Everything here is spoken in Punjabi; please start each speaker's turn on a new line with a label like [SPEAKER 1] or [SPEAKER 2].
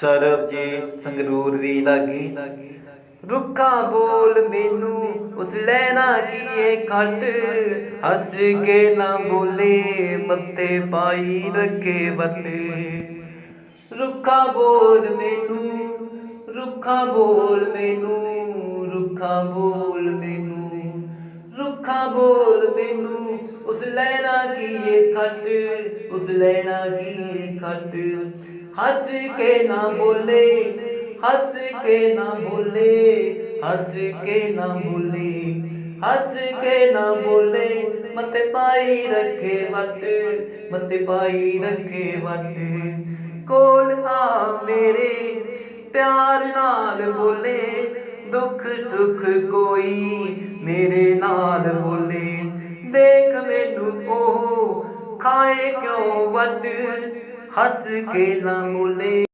[SPEAKER 1] ਸਰਬ ਸਰਬਜੀਤ ਸੰਗਰੂਰ ਦੀ ਲਾਗੀ। ਰੁੱਖਾ ਬੋਲ ਮੈਨੂੰ ਉਸ ਲੈਣਾ ਕੀਏ ਖੱਟ ਹੱਸ ਕੇ ਨਾ ਬੋਲੇ, ਮੱਤੇ ਪਾਈ ਰੱਖੇ ਵੱਟ। ਰੁੱਖਾ ਬੋਲ ਮੈਨੂੰ, ਰੁੱਖਾ ਬੋਲ ਮੈਨੂੰ, ਰੁੱਖਾ ਬੋਲ ਮੈਨੂੰ, ਰੁੱਖਾ ਬੋਲ ਕੀਏ ਖੱਟ ਉਸ ਲੈਣਾ ਕੀਏ ਖੱਟ? ਹੱਸ ਕੇ ਨਾ ਬੋਲੇ, ਹੱਸ ਕੇ ਨਾ ਬੋਲੇ, ਹੱਸ ਕੇ ਨਾ ਬੋਲੇ, ਹੱਸ ਕੇ ਨਾ ਬੋਲੇ ਮਤ ਪਾਈ ਰੱਖੇ ਵੱਟ ਮਤ ਪਾਈ ਰੱਖੇ ਵੱਟ। ਕੋਲ ਆ ਮੇਰੇ ਪਿਆਰ ਨਾਲ ਬੋਲੇ, ਦੁੱਖ ਸੁੱਖ ਕੋਈ ਮੇਰੇ ਨਾਲ ਬੋਲੇ। ਉਹ ਖਾਏ ਕਿਉਂ ਵੱਟ ਹੱਸ ਕੇ ਨਾ ਬੋਲੇ